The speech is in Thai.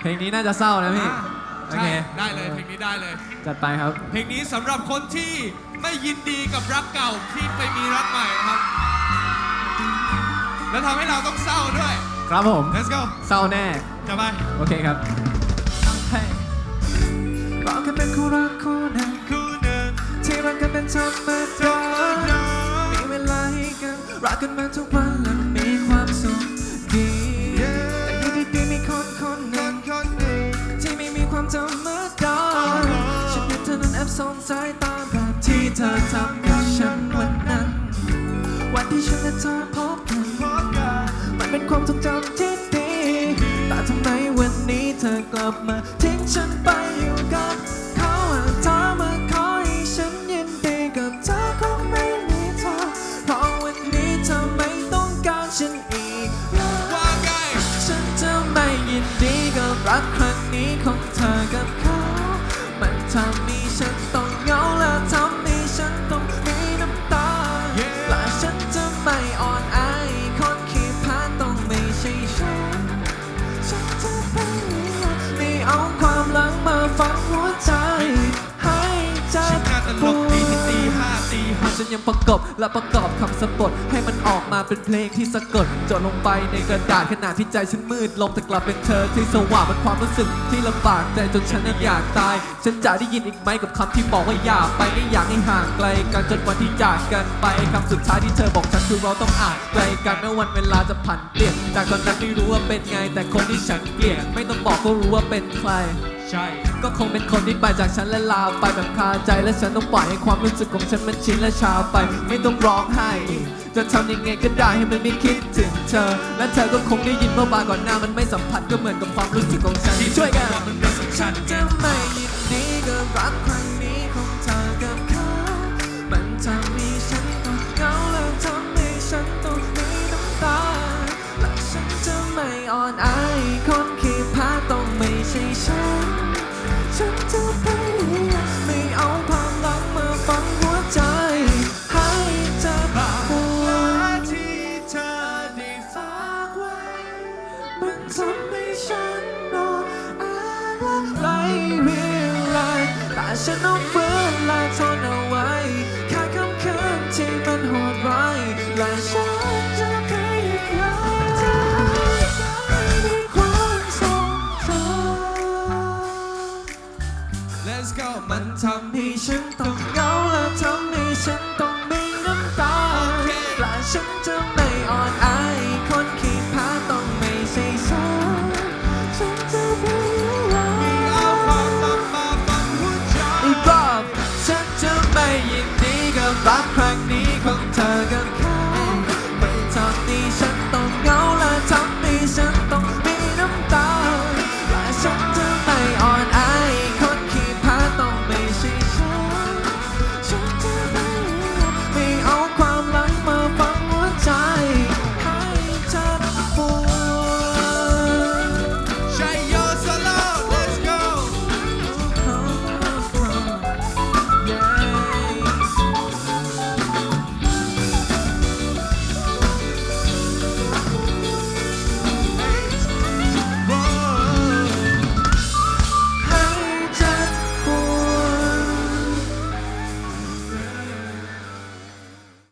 เพลงนี้น่าจะเศร้านะพี่ อ่าโอใช่เค ได้เลยเพลงนี้ได้เลย จัดไปครับ เพลงนี้สำหรับคนที่ไม่ยินดีกับรักเก่าที่ไปมีรักใหม่นะครับ แล้วทำให้เราต้องเศร้าด้วย ครับผม let's go เศร้าแน่ จะไปโอเคครับให้เราแค่เป็นคู่รักคู่หนึ่งคู่หนึ่งที่รักกันเป็นธรรมดา มีเวลาให้กันรักกันมาทุกวันและ ความทรงจำที่ดี แต่ทำไมวันนี้เธอกลับมาทิ้งฉันไปอยู่กับเขาหากเธอมาขอให้ฉันยินดีกับเธอคงไม่มีเธอเพราะวันนี้เธอไม่ต้องการฉันอีกว่าไงฉันจะไม่ยินดีกับรักครั้งนี้ของเธอกับเขา มันทำ ยังประกบและประกอบคำสะบทให้มันออกมาเป็นเพลงที่สะกดจดลงไปในกระดาษขณะที่ใจฉันมืดลงแต่กลับเป็นเธอที่สว่างเป็นความรู้สึกที่ลำบากใจจนฉันน่ะอยากตาย ฉันจะได้ยินอีกไหมกับคำที่บอกว่าอย่าไปไม่อยากให้ห่างไกลกันจนวันที่จากกันไปคำสุดท้ายที่เธอบอกฉันคือเราต้องอ่านไกลกันแม้วันเวลาจะผันเปลี่ยนจากตอนนั้นไม่รู้ว่าเป็นไงแต่คนที่ฉันเกลียดไม่ต้องบอกก็รู้ว่าเป็นใคร ใช่ ก็คงเป็นคนที่ไปจากฉันและลาไปแบบคาใจและฉันต้องปล่อยให้ความรู้สึกของฉันมันชินและชาไป ไม่ต้องร้องไห้จะทำยังไงก็ได้ให้มันไม่คิดถึงเธอ และเธอก็คงได้ยินเมื่อวานก่อนหน้ามันไม่สัมผัสก็เหมือนกับความรู้สึกของฉันที่ช่วยกันมันไม่สำคัญจะไม่ยินดีกับรักครั้งนี้ ฉันต้องฝืนและทนเอาไว้แค่คำคืนที่มันโหดร้ายและฉันจะพยายามจะให้ใจในความทรงจำ let's go มันทำให้ฉันต้องเหงาและทำให้ฉันต้องมีน้ำตาและฉันจะ